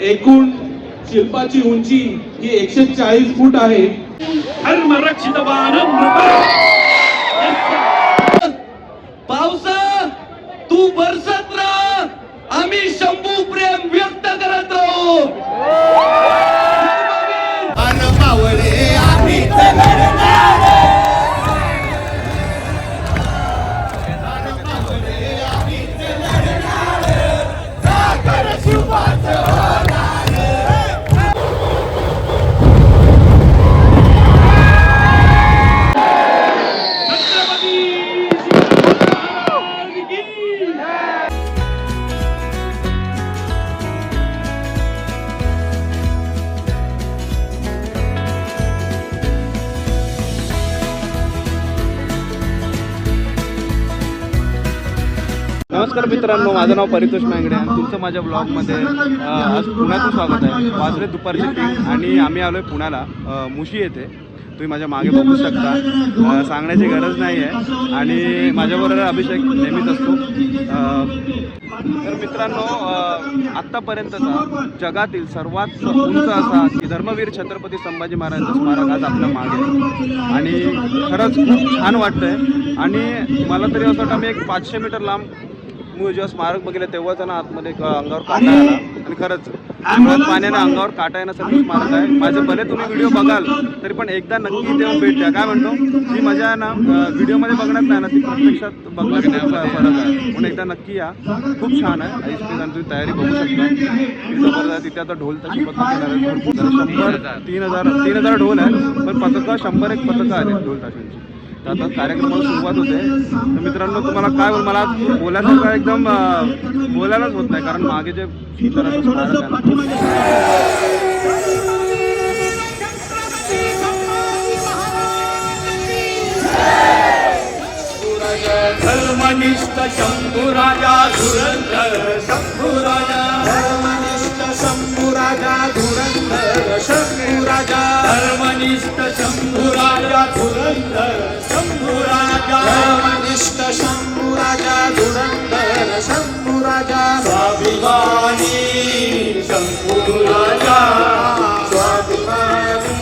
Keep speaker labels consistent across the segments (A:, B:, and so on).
A: एकूण शिल्पाची उंची ही एकशे चाळीस फूट आहे.
B: पावसा तू बरसत राह. आम्ही शंभू प्रेम व्यक्त करत राहू.
C: माझं नाव परितोष मांगडे आणि तुमचं माझ्या ब्लॉगमध्ये आज पुण्याचं स्वागत आहे. वाजले दुपारचे आणि आम्ही आलो आहे पुण्याला मुशी येथे. तुम्ही माझ्या मागे बघू शकता. सांगण्याची गरज नाही आहे आणि माझ्याबरोबर अभिषेक नेहमीच असतो. तर मित्रांनो आत्तापर्यंतचा जगातील सर्वात उंच असा की धर्मवीर छत्रपती संभाजी महाराजांचं स्मारक आज आपल्या मागे आणि खरंच खूप छान वाटतंय. आणि मला तरी असं वाटतं मी एक पाचशे मीटर लांब मी जेव्हा स्मारक बघितलं तेव्हाच ना आतमध्ये अंगावर काटा आला. आणि खरंच डोळ्यात पाण्याने अंगावर काटा येण्यासारखं स्मारक आहे. माझं भले तुम्ही व्हिडिओ बघाल तरी पण एकदा नक्की तेव्हा भेट द्या. काय म्हणतो? जी मजा आहे ना व्हिडिओमध्ये बघण्यात नाही ना ती प्रत्यक्षात बघण्यात फरक आहे. म्हणून एकदा नक्की या. खूप छान आहे. आईस तुम्ही तयारी बघू शकता. तिथे आता ढोल तशी पथक आहेत. शंभर तीन हजार तीन हजार ढोल आहे पण पथकं शंभर एक पथकं आले ढोल ताशांची. तर आता कार्यक्रमाला सुरुवात होते. तर मित्रांनो तुम्हाला काय बोल मला बोलायचं काय एकदम बोलायलाच होत नाही कारण मागे जे
B: धर्मनिष्ठ शंभू राजा धुरंधर शंभू राजा. धर्मनिष्ठ शंभू राजा धुरंधर शंभू राजा धर्मनिष्ठ शंभू राजा धुरंधर शंभू राजा धर्मनिष्ठ शंभू राजा धुरंधर शंभू राजा स्वाभिमानी शंभू राजा स्वाभिमानी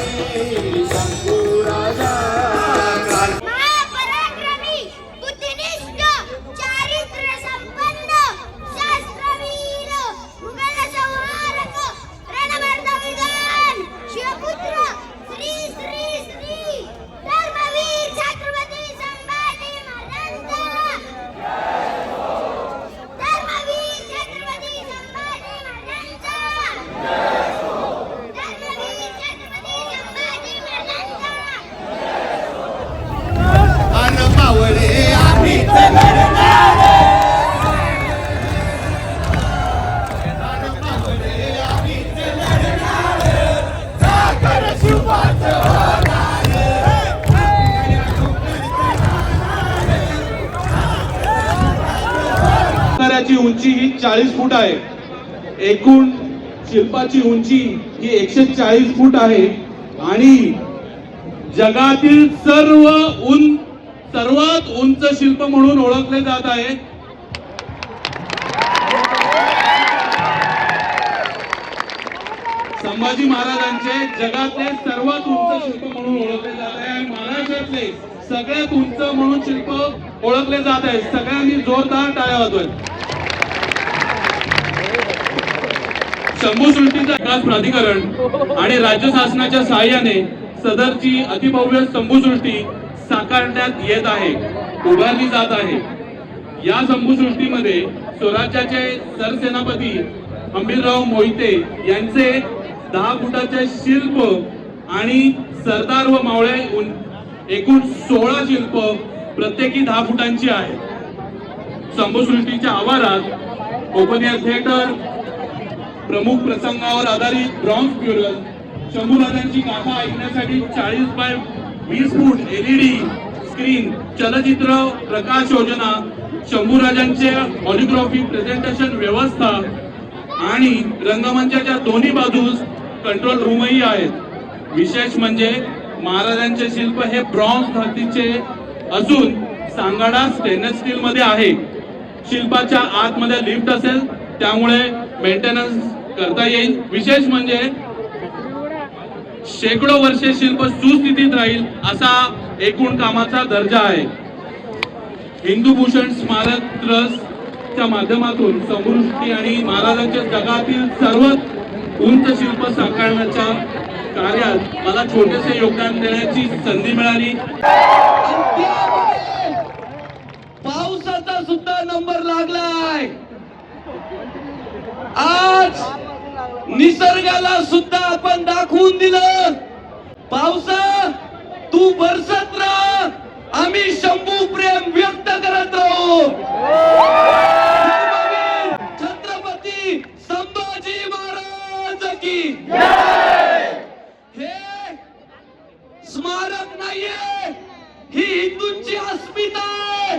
A: चाळीस फूट आहे. एकूण शिल्पाची उंची ही एकशे चाळीस फूट आहे. आणि जगातील सर्व उंच सर्वात उंच शिल्प म्हणून ओळखले जात आहे संभाजी महाराजांचे जगातले सर्वात उंच शिल्प म्हणून ओळखले जात आहे. आणि महाराष्ट्रातले सगळ्यात उंच म्हणून शिल्प ओळखले जात आहे सगळ्यांनी जोरदार टाळ्या वाजवत शंभू सृष्टीचा विकास प्राधिकरण आणि राज्य शासनाच्या सहाय्याने सदरची अतिभव्य शंभूसृष्टी साकारण्यात येत आहे उभारली जात आहे. या शंभूसृष्टीमध्ये स्वराज्याचे सरसेनापती हंबीरराव मोहिते यांचे दहा फुटाचे शिल्प आणि सरदार व मावळे एकूण सोळा शिल्प प्रत्येकी दहा फुटांची आहेत. शंभूसृष्टीच्या आवारात ओपन एअर थिएटर प्रमुख प्रसंगावर आधारित ब्रॉन्झ म्युरल. शंभूराजांची गाथा ऐकण्यासाठी चाळीस बाय वीस फूट एलईडी स्क्रीन चलचित्र प्रकाश योजना शंभूराजांचे ऑलिग्राफी प्रेझेंटेशन व्यवस्था आणि रंगमंचाच्या दोन्ही बाजूस कंट्रोल रूमही आहेत. विशेष म्हणजे महाराजांचे शिल्प हे ब्रॉन्झ धातीचे असून सांगाडा स्टेनलेस स्टील मध्ये आहे. शिल्पाच्या आतमध्ये लिफ्ट असेल त्यामुळे मेंटेनन्स करता येईल. विशेष म्हणजे शेकडो वर्षे शिल्प सुस्थितीत राहील असा एकूण कामाचा दर्जा आहे. हिंदू भूषण स्मारक ट्रस्टच्या माध्यमातून समृष्टी आणि महाराजांच्या जगातील सर्वात उंच शिल्प साकारण्याच्या कार्यात मला छोटेसे योगदान देण्याची संधी मिळाली.
D: पावसाचा सुद्धा नंबर लागलाय. आज निसर्गाला सुद्धा आपण दाखवून दिलं. पावसा तू बरसत राहा. आम्ही शंभू प्रेम व्यक्त करत राहू धर्मवीर छत्रपती संभाजी महाराज की हे स्मारक नाहीये ही हिंदूंची अस्मिता आहे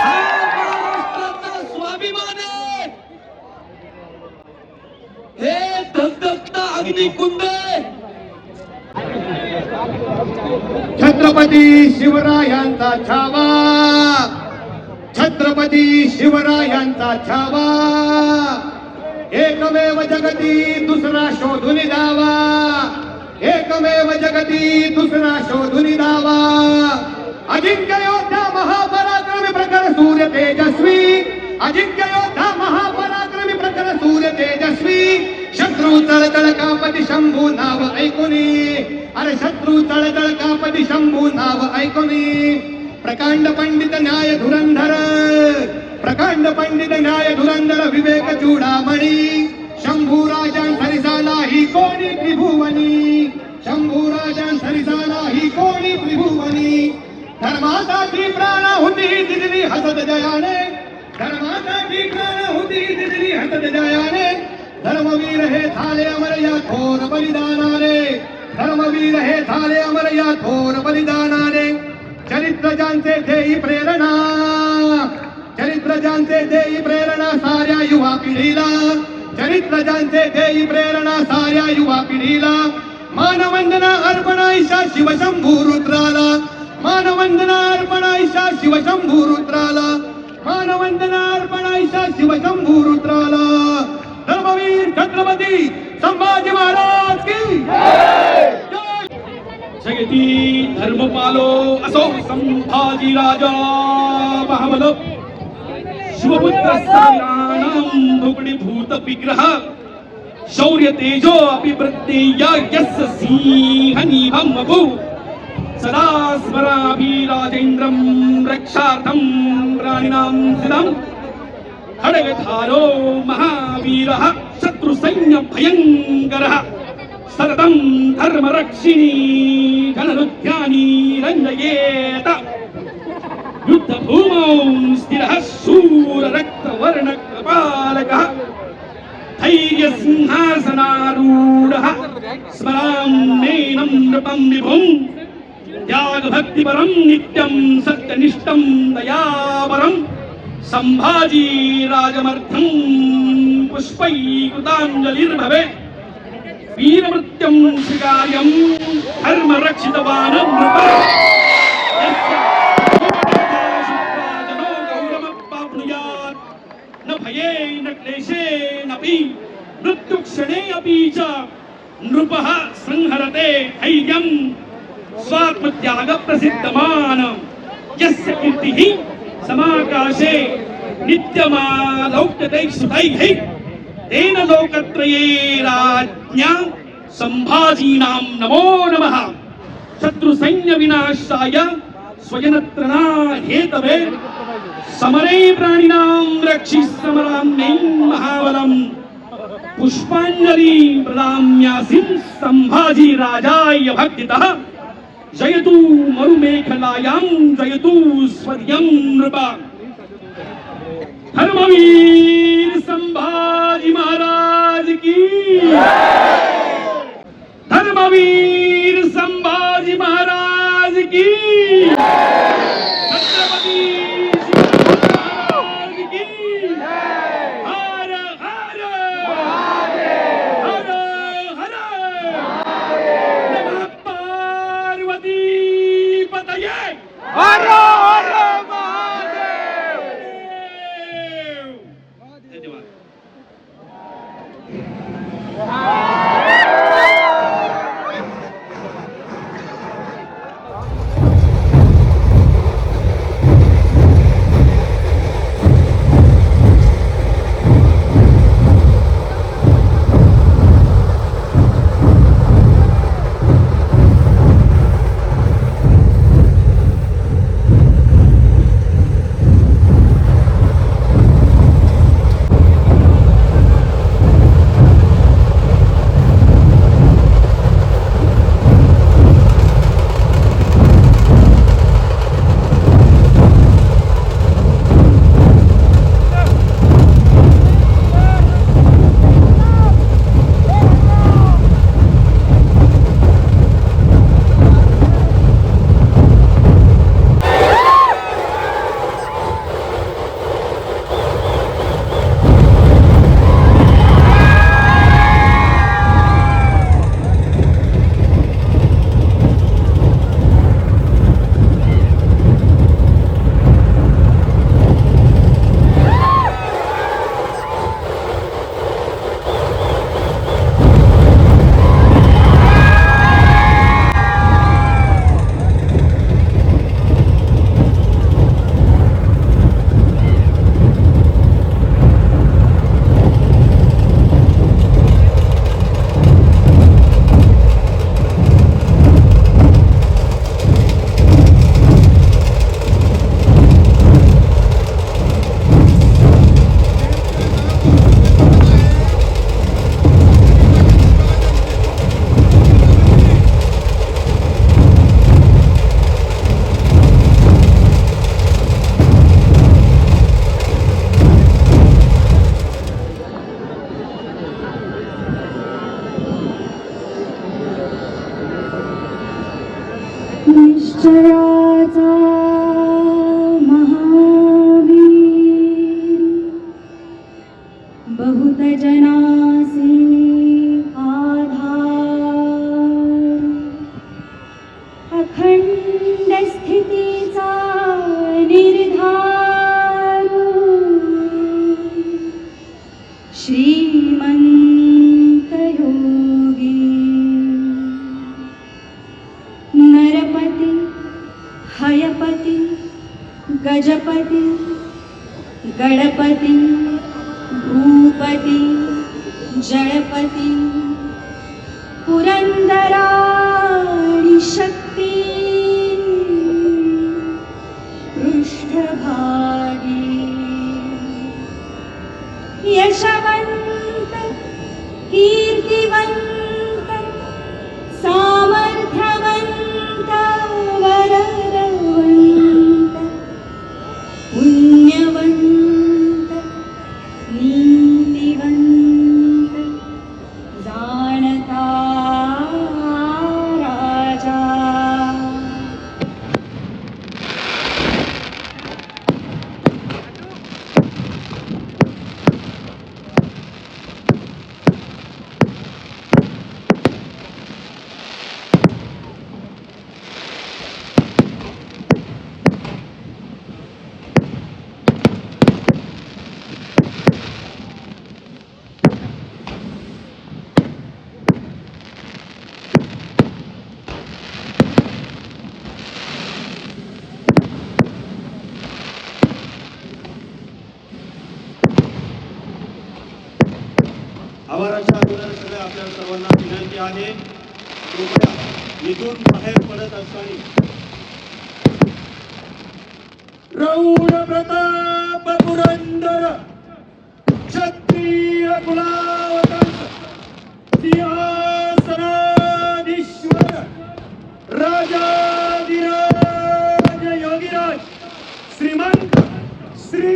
D: हा महाराष्ट्राचा स्वाभिमान आहे हे धगधगता अग्निकुंड आहे
E: छत्रपती शिवरायांचा छावा छत्रपती शिवरायांचा छावा. एकमेव जगती दुसरा शोधून दावा एकमेव जगती दुसरा शोधून दावा अजिंक्य योद्धा महापराक्रमी प्रखर सूर्य तेजस्वी. अजिंक्य योद्धा महापराक्रमी प्रखर सूर्य तेजस्वी. शत्रू तळतळ कापती शंभू नाव ऐकुनी. अरे शत्रू तळतळ कापती शंभू नाव ऐकुनी. प्रकांड पंडित न्याय धुरंधर. प्रकांड पंडित न्याय धुरंधर विवेक चूडामणी शंभूराजन सरिसाला ही कोणी त्रिभुवनी? शंभूराजन सरिसाला ही कोणी त्रिभुवनी? धर्मासाठी प्राणाहुती दिली हसत जयाने धर्मासाठी प्राणाहुती दिली हसत जयाने. धर्मवीर हे झाले अमर या थोर बलिदानाने धर्मवीर हे झाले अमर या थोर बलिदानाने. चरित्र जानते देई प्रेरणा. चरित्रजांचे देई प्रेरणा साऱ्या युवा पिढीला. चरित्रजांचे देई प्रेरणा साऱ्या युवा पिढीला. मानवंदना अर्पणाईशा शिवशंभू रुद्राला. मानवंदना अर्पणाईशा शिवशंभू रुद्राला. मानवंदना अर्पणाईशा शिवशंभू रुद्राला. धर्मवीर छत्रपती संभाजी महाराज की
D: जगती धर्मपालो असो संभाजी राजा శివపుత్ర భుగుడి భూత విగ్రహ శౌర్య తేజో అపి ప్రత్యేయ యస్స సింహనీభం వపు సదా స్మరాభి రాజేంద్రం రక్షార్థం ప్రాణినాం సిదం ఖడ్గధారో మహావీర శత్రు సైన్య భయంకర. సతతం ధర్మరక్షిణీ ఘనరుద్యాని రంజయేత. యుద్ధ భూమౌ స్థిర శూర రక్త వర్ణ కపాలక ధైర్య సింహాసనారూఢ స్మరాం నేనం నృపం విభుం త్యాగ భక్తిపరం నిత్యం సత్యనిష్టం దయాపరం సంభాజీ రాజమర్థం పుష్పైకృతాంజలిర్భవే వీరమృత్యం శికార్యం ధర్మరక్షిత బాణం क्लेशेनपि मृत्युक्षणे अपि च नृपः संहरते धैर्यं स्वात्मत्यागप्रसिद्धमान्। यस्य कीर्तिः समाकाशे नित्यमालौक्यते सुतैः तेन लोकत्रये राज्ञा सम्भाजीनां नमो नमः। शत्रुसैन्यविनाशाय स्वजनत्रणा हेतवे समरे प्राणिनां रक्षि समराम्यै महाबलम्। पुष्पाञ्जलि प्रदाम्यासिं सम्भाजी राजाय भक्तितः। जयतु मरुमेखलायां जयतु स्वर्यं नृप। धर्मवीर संभाजी महाराज की धर्मवीर
F: y ella va
D: आवाराच्या अगोदर आपल्या सर्वांना विनंती आहे. कृपया इथून बाहेर पडत असताना. रौड प्रताप पुरंदर क्षत्रिय कुलावतंत सिंहासनाधीश्वर राजाधिराज योगीराज श्रीमंत श्री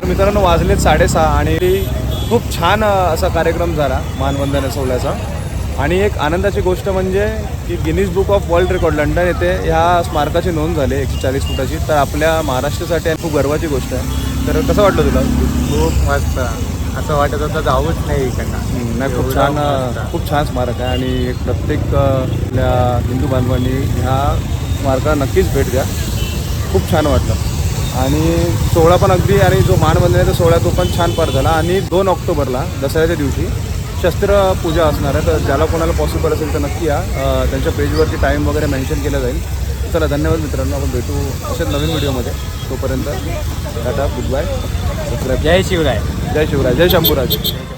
C: तर मित्रांनो वाजलेत साडेसहा आणि खूप छान असा कार्यक्रम झाला मानवंदन सोहळ्याचा. आणि एक आनंदाची गोष्ट म्हणजे की Guinness book of world record London येथे ह्या स्मारकाची नोंद झाली एकशे चाळीस फुटाची. तर आपल्या महाराष्ट्रासाठी खूप गर्वाची गोष्ट आहे. तर कसं वाटलं तुला?
G: खूप मस्त. असं वाटत होतं जाऊच नाही इकडनं.
C: नाही खूप छान खूप छान स्मारक आहे आणि एक प्रत्येक आपल्या हिंदू बांधवांनी ह्या स्मारकाला नक्कीच भेट द्या. खूप छान वाटलं. आणि सोहळा पण अगदी आणि जो मानवंदनेचा सोहळा तो पण छान पार झाला. आणि दोन ऑक्टोबरला दसऱ्याच्या दिवशी शस्त्र पूजा असणार आहे. तर ज्याला कोणाला पॉसिबल असेल तर नक्की या. त्यांच्या पेजवरती टाईम वगैरे मेन्शन केला जाईल. चला धन्यवाद मित्रांनो. आपण भेटू अशाच नवीन व्हिडिओमध्ये तोपर्यंत टाटा गुड बाय
G: जय शिवराय.
C: जय शिवराय जय शंभूराज